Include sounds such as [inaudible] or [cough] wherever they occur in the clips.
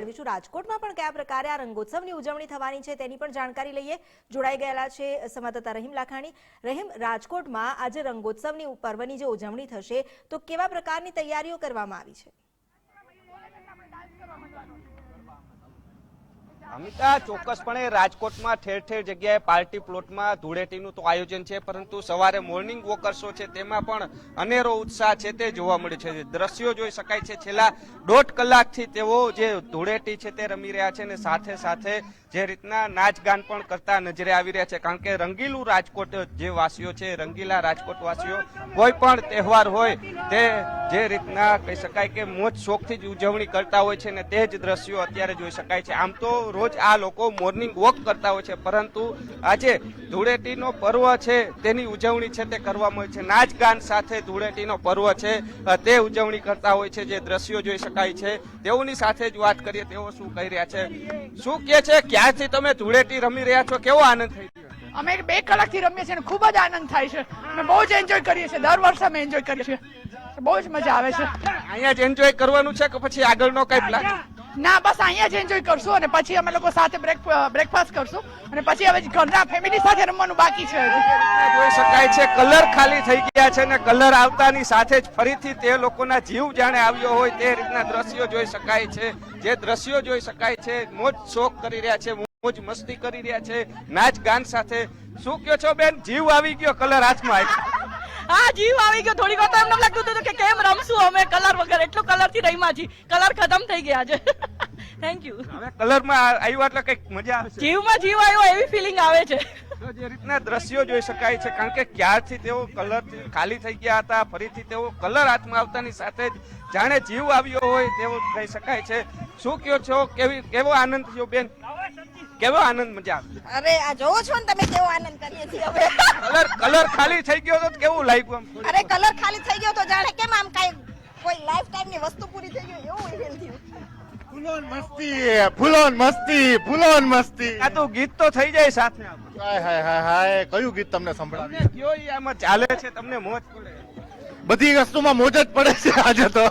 મેળવીશું. રાજકોટમાં પણ કયા પ્રકારે આ રંગોત્સવની ઉજવણી થવાની છે તેની પણ જાણકારી લઈએ. જોડાઈ ગયેલા છે સંવાદદાતા રહીમ લાખાણી. રહીમ, રાજકોટમાં આજે રંગોત્સવની પર્વની જે ઉજવણી થશે, તો કેવા પ્રકારની તૈયારીઓ કરવામાં આવી છે? અમિતા, ચોક્કસપણે રાજકોટમાં ઠેર ઠેર જગ્યાએ પાર્ટી પ્લોટમાં ધૂળેટીનું તો આયોજન છે, પરંતુ સવારે મોર્નિંગ વોકર્સો છે તેમાં પણ અનેરો ઉત્સાહ છે તે જોવા મળે છે. દ્રશ્યો જોઈ શકાય છે. છેલ્લા દોઢ કલાકથી તેઓ જે ધૂળેટી છે તે રમી રહ્યા છે અને સાથે સાથે જે રીતના નાચગાન પણ કરતા નજરે આવી રહ્યા છે. કારણ કે રંગીલું રાજકોટ જે વાસીઓ છે, રંગીલા રાજકોટ વાસીઓ કોઈ પણ તહેવાર હોય તે જે રીતના કહી શકાય કે મોજ શોખથી જ ઉજવણી કરતા હોય છે ને તે જ દ્રશ્યો અત્યારે જોઈ શકાય છે. આમ તો રોજ આ લોકો મોર્નિંગ વોક કરતા હોય છે. પરંતુ આજે ધૂળેટીનો પર્વ છે તેની ઉજવણી છે તે કરવામાં આવે છે. નાચ ગાન સાથે ધૂળેટીનો પર્વ છે તે ઉજવણી કરતા હોય છે જે દ્રશ્યો જોઈ શકાય છે. તેઓની સાથે જ વાત કરીએ તેઓ શું કહી રહ્યા છે? શું કે છે? ક્યાંથી તમે ધૂળેટી રમી રહ્યા છો? કેવો આનંદ થઈ રહ્યો અમે બે કલાકથી રમીએ છીએ અને ખૂબ જ આનંદ થાય છે. અમે બહુ જ એન્જોય કરીએ છીએ. દર વર્ષે અમે એન્જોય કરીએ છીએ. બહુ જ મજા આવે છે. અહીંયા જ એન્જોય કરવાનું છે કે પછી આગળનો કઈ પ્લાન ના, બસ અહીંયા જ એન્જોય કરશું અને પછી અમે લોકો સાથે બ્રેક બ્રેકફાસ્ટ કરશું. અને પછી હવે ઘરના ફેમિલી સાથે રમવાનું બાકી છે જોઈ શકાય છે, કલર ખાલી થઈ ગયા છે અને કલર આવતાની સાથે જ ફરીથી તે લોકોના જીવ જાણે આવ્યો હોય તે રીતના દ્રશ્યો જોઈ શકાય છે. જે દ્રશ્યો જોઈ શકાય છે, મોજ શોખ કરી રહ્યા છે, મોજ મસ્તી કરી રહ્યા છે નાચ ગાન સાથે. શું કયો છો બેન? જીવ આવી ગયો કલર હાથમાં. હા જીવ આવી ગયો. થોડીક વાર તો એમને લાગતું હતું કે કેમ રમશું અમે કલર વગર. એટલું કલરથી રહીમાં છી કલર ખતમ થઈ ગયા છે. [laughs] થેન્ક યુ હવે કલરમાં આવ્યું એટલે કંઈક મજા આવશે. જીવમાં જીવ આવ્યો એવી ફિલિંગ આવે છે. જે રીતના દ્રશ્યો જોઈ શકાય છે કારણ કે ક્યારથી તેઓ કલર ખાલી થઈ ગયા હતા ફરીથી તેઓ કલર હાથમાં આવતાની સાથે જ જાણે જીવ આવ્યો હોય તેવું કહી શકાય છે. શું કયો છો? કેવી કેવો આનંદ થયો બેન? કેવો આનંદ મજા આવે? અરે આ જોવો છો ને તમે કેવો આનંદ કરીએ છીએ હવે. કલર કલર ખાલી થઈ ગયો તો કેવું લાગ્યું આમ અરે કલર ખાલી થઈ ગયો તો જાણે કેમ આમ કાઈ કોઈ લાઈફ ટાઈમની વસ્તુ પૂરી થઈ ગઈ એવું ફીલ થયું. ફૂલોન મસ્તી ફૂલોન મસ્તી ફૂલોન મસ્તી. આ તો ગીત તો થઈ જાય સાથે હાય હાય હાય હાય. કયું ગીત તમને સંભળાવ્યું તમને કયો આમાં ચાલે છે? તમને મોજ પડે? બધી વસ્તુમાં મોજ જ પડે છે આજે તો.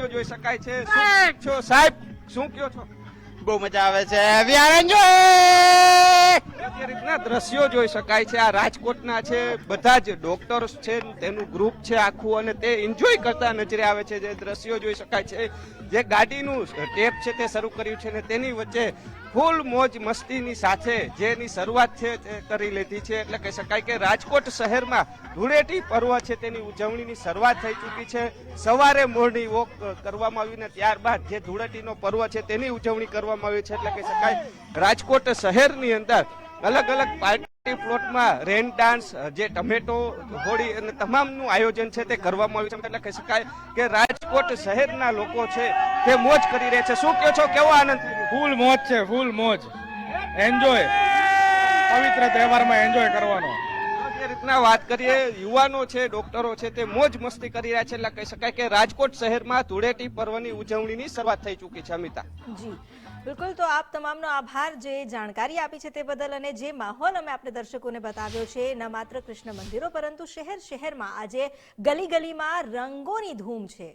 આ જોઈ શકાય છે. શું છો સાહેબ? શું કયો છો? બહુ મજા આવે છે. વી આર એન્જોય જે દ્રશ્યો જોઈ શકાય છે? આ રાજકોટના છે, બધા જ ડોક્ટર્સ છે, તેનું ગ્રુપ છે આખું અને તે એન્જોય કરતા નજરે આવે છે જે દ્રશ્યો જોઈ શકાય છે. જે ગાડીનું ટેપ છે તે શરૂ કર્યું છે ને તેની વચ્ચે ફૂલ મોજ મસ્તીની સાથે જેની શરૂઆત છે તે કરી લીધી છે. એટલે કહી શકાય કે રાજકોટ શહેરમાં ધૂળેટી પર્વ છે તેની ઉજવણીની શરૂઆત થઈ ચૂકી છે. સવારે મોરની વોક કરવામાં આવી ને ત્યારબાદ જે ધૂળેટીનો પર્વ છે તેની ઉજવણી કરવામાં આવી છે. એટલે કહી શકાય રાજકોટ શહેરની અંદર અલગ અલગ પાર્ટી પ્લોટમાં રેન ડાન્સ જે ટમેટો હોળી અને તમામનું આયોજન છે તે કરવામાં આવ્યું છે. એટલે કહી શકાય કે રાજકોટ શહેરના લોકો છે તે મોજ કરી રહ્યા છે. શું કહો છો? કેવો આનંદ? ફૂલ મોજ છે ફૂલ મોજ. એન્જોય પવિત્ર તહેવારમાં એન્જોય કરવાનો. તો રીતના વાત કરીએ યુવાનો છે ડોક્ટરો છે તે મોજ મસ્તી કરી રહ્યા છે. એટલે કહી શકાય કે રાજકોટ શહેરમાં ધૂળેટી પર્વની ઉજવણીની શરૂઆત થઈ ચૂકી છે અમિતા. જી. બિલકુલ, તો આપ તમામનો આભાર જે જાણકારી આપી છે તે બદલ અને જે માહોલ અમે આપણે દર્શકોને બતાવ્યો છે, ન માત્ર કૃષ્ણ મંદિરો, પરંતુ શહેર શહેરમાં આજે ગલી ગલીમાં રંગોની ધૂમ છે.